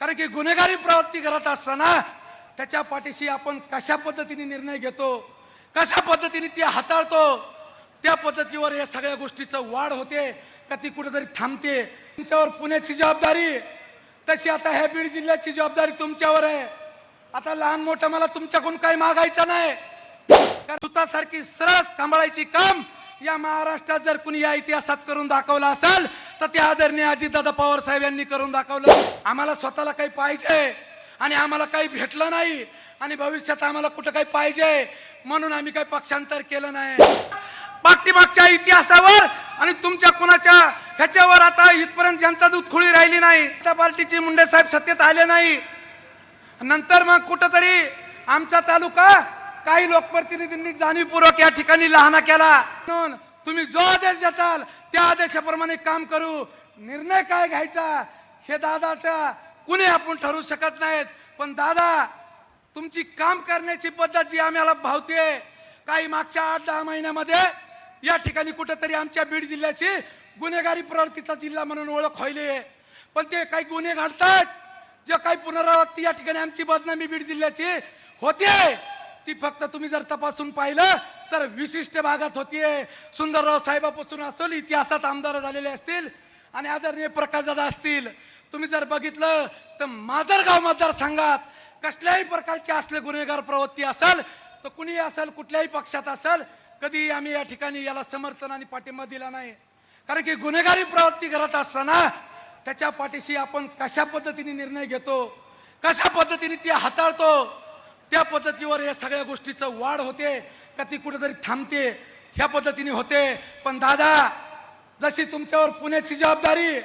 कारण की गुन्हेगारी प्रवृत्ती करत असताना त्याच्या पाठीशी आपण कशा पद्धतीने निर्णय घेतो कशा पद्धतीने ती हाताळतो त्या पद्धतीवर या सगळ्या गोष्टीचं वाढ होते का ती कुठेतरी थांबते. तुमच्यावर पुण्याची जबाबदारी तशी आता ह्या बीड जिल्ह्याची जबाबदारी तुमच्यावर आहे. आता लहान मोठं मला तुमच्याकडून काही मागायचं नाही. कारण सरळ सांभाळायची काम या महाराष्ट्रात जर कुणी या इतिहासात करून दाखवलं असेल तर ते आदरणीय अजितदादा पवार साहेब यांनी करून दाखवलं. आम्हाला स्वतःला काही पाहिजे आणि आम्हाला काही भेटलं नाही आणि भविष्यात आम्हाला कुठं काही पाहिजे म्हणून आम्ही काही पक्षांतर केलं नाही. पाठीमागच्या इतिहासावर आणि तुमच्या कुणाच्या ह्याच्यावर आता इथपर्यंत जनता दूध खुळी राहिली नाही. त्या पार्टीचे मुंडे साहेब सत्तेत आले नाही. नंतर मग कुठंतरी आमचा तालुका काही लोकप्रतिनिधींनी जाणीवपूर्वक या ठिकाणी लहाना केला. म्हणून तुम्ही जो आदेश देताल त्या आदेशाप्रमाणे काम करू. निर्णय काय घ्यायचा हे दादाचा कुणी आपण ठरवू शकत नाहीत. पण दादा तुमची काम करण्याची पद्धत जी आम्हाला भावते काही मागच्या आठ दहा महिन्यामध्ये या ठिकाणी कुठेतरी आमच्या बीड जिल्ह्याची गुन्हेगारी प्रवृत्तीचा जिल्हा म्हणून ओळख व्हायली पण ते काही गुन्हे घालतात जे काही पुनरावृत्ती या ठिकाणी आमची बदनामी बीड जिल्ह्याची होते ती फक्त तुम्ही जर तपासून पाहिलं तर विशिष्ट भागात होतीये सुंदरराव साहेबापासून असेल इतिहासात आमदार झालेले असतील आणि आदरणीय प्रकाशदादा असतील. तुम्ही जर बघितलं तर माजरगाव मतदारसंघात कसल्याही प्रकारचे असले गुन्हेगार प्रवृत्ती असेल तर कुणीही असेल कुठल्याही पक्षात असेल कधी आम्ही या ठिकाणी याला समर्थन आणि पाठिंबा दिला नाही. कारण की गुन्हेगारी प्रवृत्ती करत असताना त्याच्या पाठीशी आपण कशा पद्धतीने निर्णय घेतो कशा पद्धतीने ती हाताळतो त्या पद्धतीवर या सगळ्या गोष्टीचं वाढ होते का ती कुठेतरी थांबते? ह्या पद्धतीने होते. पण दादा जशी तुमच्यावर पुण्याची जबाबदारी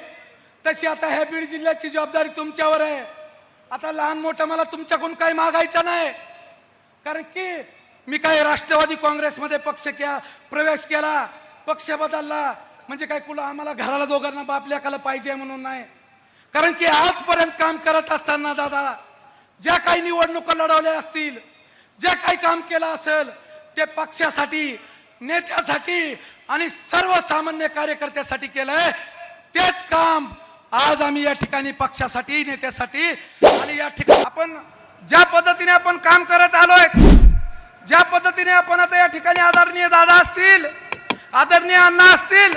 तशी आता ह्या बीड जिल्ह्याची जबाबदारी तुमच्यावर आहे. आता लहान मोठं मला तुमच्याकडून काही मागायचं नाही. कारण की मी काय राष्ट्रवादी काँग्रेसमध्ये पक्ष क्या प्रवेश केला पक्ष बदलला म्हणजे काय कुला आम्हाला घराला दोघांना बाप लेकाला पाहिजे म्हणून नाही. कारण की आजपर्यंत काम करत असताना दादा ज्या काही निवडणुका लढवल्या असतील जे काही काम केलं असेल ते पक्षासाठी नेत्यासाठी आणि सर्वसामान्य कार्यकर्त्यासाठी केलंय. तेच काम आज आम्ही या ठिकाणी पक्षासाठी नेत्यासाठी आणि या ठिकाणी आपण ज्या पद्धतीने आपण काम करत आलोय ज्या पद्धतीने आपण आता या ठिकाणी आदरणीय दादा असतील आदरणीय अण्णा असतील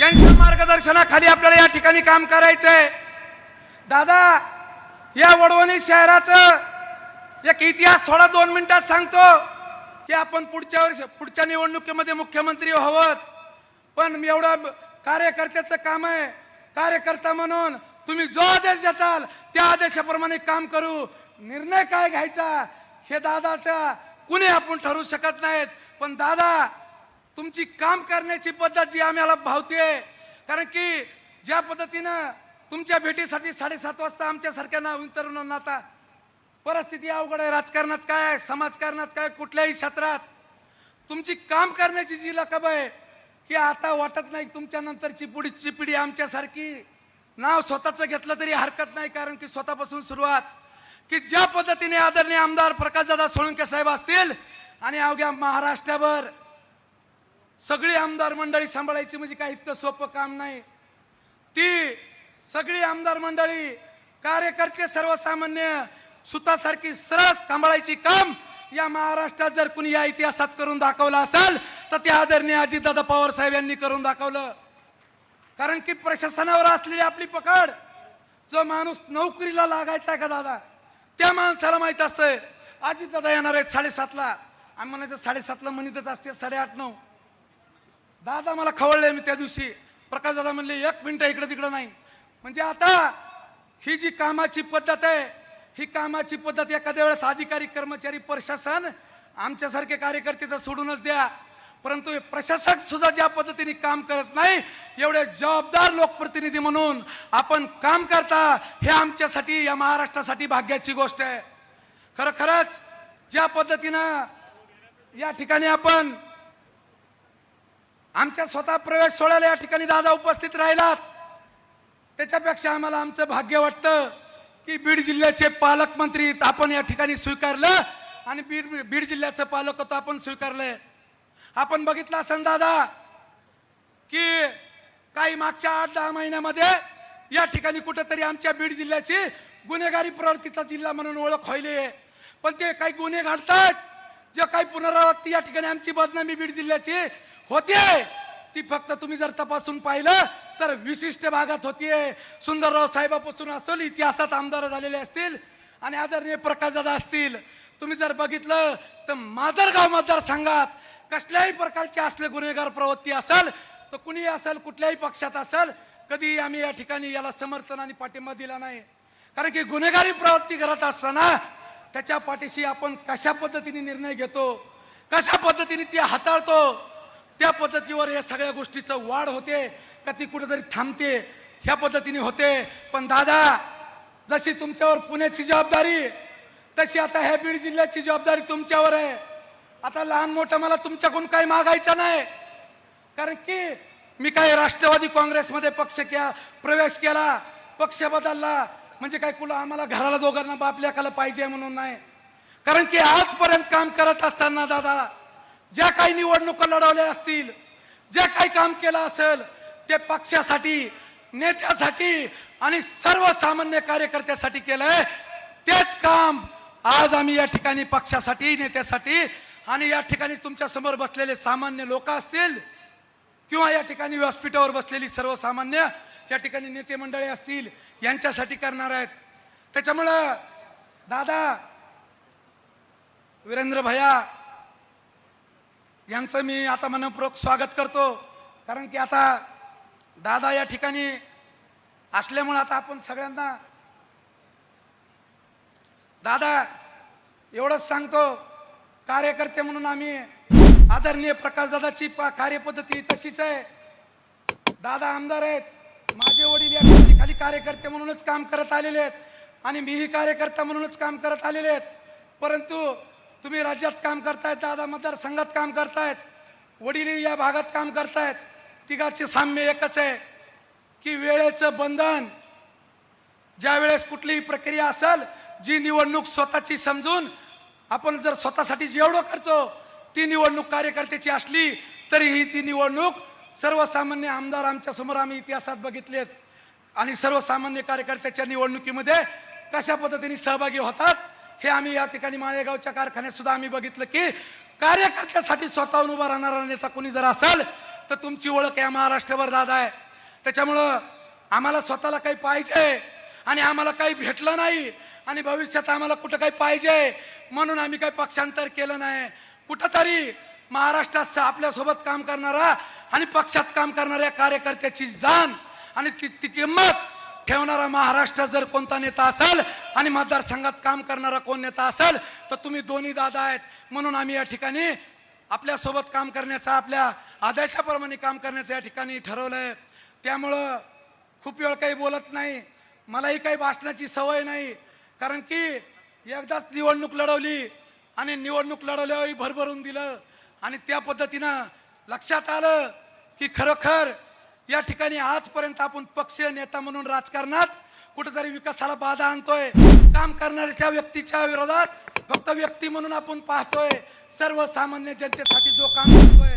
यांच्या मार्गदर्शनाखाली आपल्याला या ठिकाणी काम करायचंय. दादा या वडवणी शहराचं एक इतिहास थोडा दोन मिनिटात सांगतो की आपण पुढच्या वर्ष पुढच्या निवडणुकीमध्ये मुख्यमंत्री व्हावं. पण एवढं कार्यकर्त्याचं काम आहे. कार्यकर्ता म्हणून तुम्ही जो आदेश देताल त्या आदेशाप्रमाणे काम करू. निर्णय काय घ्यायचा हे दादाचा कुणी आपण ठरवू शकत नाहीत. पण दादा तुमची काम करण्याची पद्धत जी आम्हाला भावते कारण की ज्या पद्धतीनं तुमच्या भेटीसाठी साडेसात वाजता आमच्यासारख्या तरुणांना आता परिस्थिती अवघड आहे राजकारणात काय आहे, समाजकारणात काय कुठल्याही क्षेत्रात. तुमची काम करण्याची जी लकब आहे की आता वाटत नाही तुमच्या नंतरची पुढची पिढी आमच्यासारखी. नाव स्वतःचं घेतलं तरी हरकत नाही कारण की स्वतःपासून सुरुवात. की ज्या पद्धतीने आदरणीय आमदार प्रकाशदादा सोळंके साहेब असतील आणि अवघ्या महाराष्ट्रावर सगळी आमदार मंडळी सांभाळायची म्हणजे काय इतकं सोपं काम नाही. ती सगळी आमदार मंडळी कार्यकर्ते सर्वसामान्य सुतासारखी सरस सांभाळायची काम या महाराष्ट्रात जर कुणी या इतिहासात करून दाखवलं असेल तर ते आदरणीय अजितदादा पवार साहेब यांनी करून दाखवलं. कारण की प्रशासनावर असलेली आपली पकड जो माणूस नोकरीला लागायचा का दादा? त्या माणसाला माहीत असतंय अजितदादा येणार आहेत साडेसातला. आम्ही म्हणायचं साडेसातला म्हणतच असते साडेआठ नऊ. दादा मला खवळले मी त्या दिवशी. प्रकाश दादा म्हणले एक मिनिट इकडं तिकडं नाही. म्हणजे आता ही जी कामाची पद्धत आहे ही कामाची पद्धत एखाद्या वेळेस अधिकारी कर्मचारी प्रशासन आमच्यासारखे कार्यकर्ते तर सोडूनच द्या. परंतु प्रशासक सुद्धा ज्या पद्धतीने काम करत नाही एवढे जबाबदार लोकप्रतिनिधी म्हणून आपण काम करता हे आमच्यासाठी या महाराष्ट्रासाठी भाग्याची गोष्ट आहे. खरं खरंच ज्या पद्धतीनं या ठिकाणी आपण आमच्या स्वतः प्रवेश सोहळ्याला या ठिकाणी दादा उपस्थित राहिलात त्याच्यापेक्षा आम्हाला आमचं भाग्य वाटतं की बीड जिल्ह्याचे पालकमंत्री आपण या ठिकाणी स्वीकारलं आणि बीड बीड जिल्ह्याचं पालकत्व आपण स्वीकारलंय. आपण बघितलं असेल दादा की काही मागच्या आठ दहा महिन्यामध्ये या ठिकाणी कुठंतरी आमच्या बीड जिल्ह्याची गुन्हेगारी प्रवृत्तीचा जिल्हा म्हणून ओळख व्हायली पण ते काही गुन्हे घडतात जे काही पुनरावृत्ती या ठिकाणी आमची बदनामी बीड जिल्ह्याची होते. ती फक्त तुम्ही जर तपासून पाहिलं तर विशिष्ट भागात होतीये. सुंदरराव साहेबापासून असेल इतिहासात आमदार झालेले असतील आणि आदरणीय प्रकाशदादा असतील. तुम्ही जर बघितलं तर माजरगाव मतदारसंघात कसल्याही प्रकारचे असले गुन्हेगार प्रवृत्ती असेल तर कुणी असेल कुठल्याही पक्षात असेल कधी आम्ही या ठिकाणी याला समर्थन आणि पाठिंबा दिला नाही. कारण की गुन्हेगारी प्रवृत्ती करत असताना त्याच्या पाठीशी आपण कशा पद्धतीने निर्णय घेतो कशा पद्धतीने ती हाताळतो त्या पद्धतीवर या सगळ्या गोष्टीचं वाढ होते का ती कुठेतरी थांबते? ह्या पद्धतीने होते. पण दादा जशी तुमच्यावर पुण्याची जबाबदारी तशी आता ह्या बीड जिल्ह्याची जबाबदारी तुमच्यावर आहे. आता लहान मोठं मला तुमच्याकडून काही मागायचं नाही. कारण की मी काही राष्ट्रवादी काँग्रेसमध्ये पक्ष क्या प्रवेश केला पक्ष बदलला. म्हणजे काय कुला आम्हाला घराला दोघांना बाप लेकाला पाहिजे म्हणून नाही. कारण की आजपर्यंत काम करत असताना दादा ज्या काही निवडणुका लढवल्या असतील जे काही काम केलं असेल ते पक्षासाठी नेत्यासाठी आणि सर्वसामान्य कार्यकर्त्यासाठी केलंय. तेच काम आज आम्ही या ठिकाणी पक्षासाठी नेत्यासाठी आणि या ठिकाणी तुमच्यासमोर बसलेले सामान्य लोक असतील किंवा या ठिकाणी व्यासपीठावर बसलेली सर्वसामान्य या ठिकाणी नेते मंडळे असतील यांच्यासाठी करणार आहेत. त्याच्यामुळं दादा वीरेंद्र भैया यांचं मी आता मनपूर्वक स्वागत करतो. कारण की आता दादा या ठिकाणी असल्यामुळं आता आपण सगळ्यांना दादा एवढंच सांगतो कार्यकर्ते म्हणून आम्ही आदरणीय प्रकाशदादाची प- कार्यपद्धती तशीच आहे. दादा आमदार आहेत माझे वडील या ठिकाणी खाली कार्यकर्ते म्हणूनच काम करत आलेले आहेत आणि मीही कार्यकर्ता म्हणूनच काम करत आलेले आहेत. परंतु तुम्ही राज्यात काम करतायत दादा मतदारसंघात काम करतायत वडील या भागात काम करतायत तिघाचे साम्य एकच आहे की वेळेचं बंधन ज्या वेळेस कुठलीही प्रक्रिया असेल जी निवडणूक स्वतःची समजून आपण जर स्वतःसाठी जेवढं करतो ती निवडणूक कार्यकर्त्याची असली तरीही ती निवडणूक सर्वसामान्य आमदार आमच्यासमोर आम्ही इतिहासात बघितलेत. आणि सर्वसामान्य कार्यकर्त्याच्या निवडणुकीमध्ये कशा पद्धतीने सहभागी होतात हे आम्ही या ठिकाणी माळेगावच्या कारखान्यात सुद्धा आम्ही बघितलं की कार्यकर्त्यासाठी स्वतःहून उभा राहणारा नेता कोणी जर असेल तर तुमची ओळख या महाराष्ट्रावर दादा आहे. त्याच्यामुळं आम्हाला स्वतःला काही पाहिजे आणि आम्हाला काही भेटलं नाही आणि भविष्यात आम्हाला कुठं काही पाहिजे म्हणून आम्ही काही पक्षांतर केलं नाही. कुठंतरी महाराष्ट्रात आपल्यासोबत काम करणारा आणि पक्षात काम करणाऱ्या कार्यकर्त्याची जाण आणि ती ती किंमत ठेवणारा महाराष्ट्र जर कोणता नेता असेल आणि मतदारसंघात काम करणारा कोण नेता असेल तर तुम्ही दोन्ही दादा आहेत. म्हणून आम्ही या ठिकाणी आपल्यासोबत काम करण्याचा आपल्या आदेशाप्रमाणे काम करण्याचं या ठिकाणी ठरवलं आहे त्यामुळं खूप वेळ काही बोलत नाही. मलाही काही भाषणाची सवय नाही. कारण की एकदाच निवडणूक लढवली आणि निवडणूक लढवल्यावर भरभरून दिलं. आणि त्या पद्धतीनं लक्षात आलं की खरोखर या ठिकाणी आजपर्यंत आपण पक्षीय नेता म्हणून राजकारणात कुठेतरी विकासाला बाधा आणतोय. काम करणाऱ्या व्यक्तीच्या विरोधात फक्त व्यक्ती म्हणून आपण पाहतोय. सर्वसामान्य जनतेसाठी जो काम करतोय.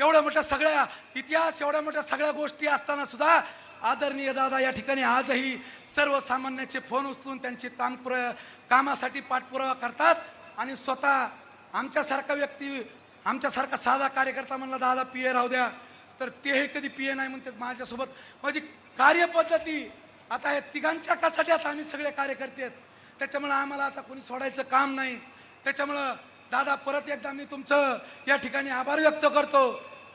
एवढ्या मोठ्या सगळ्या इतिहास एवढ्या मोठ्या सगळ्या गोष्टी असताना सुद्धा आदरणीय दादा या ठिकाणी आजही सर्वसामान्याचे फोन उचलून त्यांचे काम पुर- कामासाठी पाठपुरावा करतात आणि स्वतः आमच्यासारखा व्यक्ती आमच्यासारखा साधा कार्यकर्ता म्हणला दादा पी ए राहू द्या. तर तेही कधी पी नाही म्हणते माझ्यासोबत. माझी कार्यपद्धती आता या तिघांच्या कासाठी आता आम्ही सगळे कार्यकर्ते आहेत. त्याच्यामुळं आम्हाला आता कोणी सोडायचं काम नाही. त्याच्यामुळं दादा परत एकदा मी तुमचं या ठिकाणी आभार व्यक्त करतो.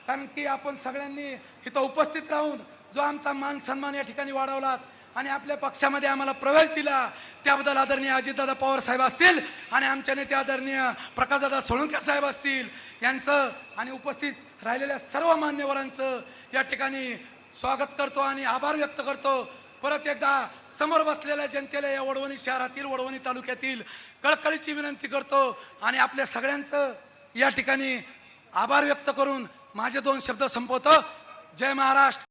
कारण की आपण सगळ्यांनी इथं उपस्थित राहून जो आमचा मान सन्मान या ठिकाणी वाढवलात आणि आपल्या पक्षामध्ये आम्हाला प्रवेश दिला. त्याबद्दल आदरणीय अजितदादा पवार साहेब असतील आणि आमच्या नेते आदरणीय प्रकाशदादा सोळंके साहेब असतील यांचं आणि उपस्थित राहिलेल्या सर्व मान्यवरांचं या ठिकाणी स्वागत करतो आणि आभार व्यक्त करतो. परत एकदा समोर बसलेल्या जनतेला या वडवणी शहरातील वडवणी तालुक्यातील कळकळीची विनंती करतो आणि आपल्या सगळ्यांचं या ठिकाणी आभार व्यक्त करून माझे दोन शब्द संपवतो. जय महाराष्ट्र.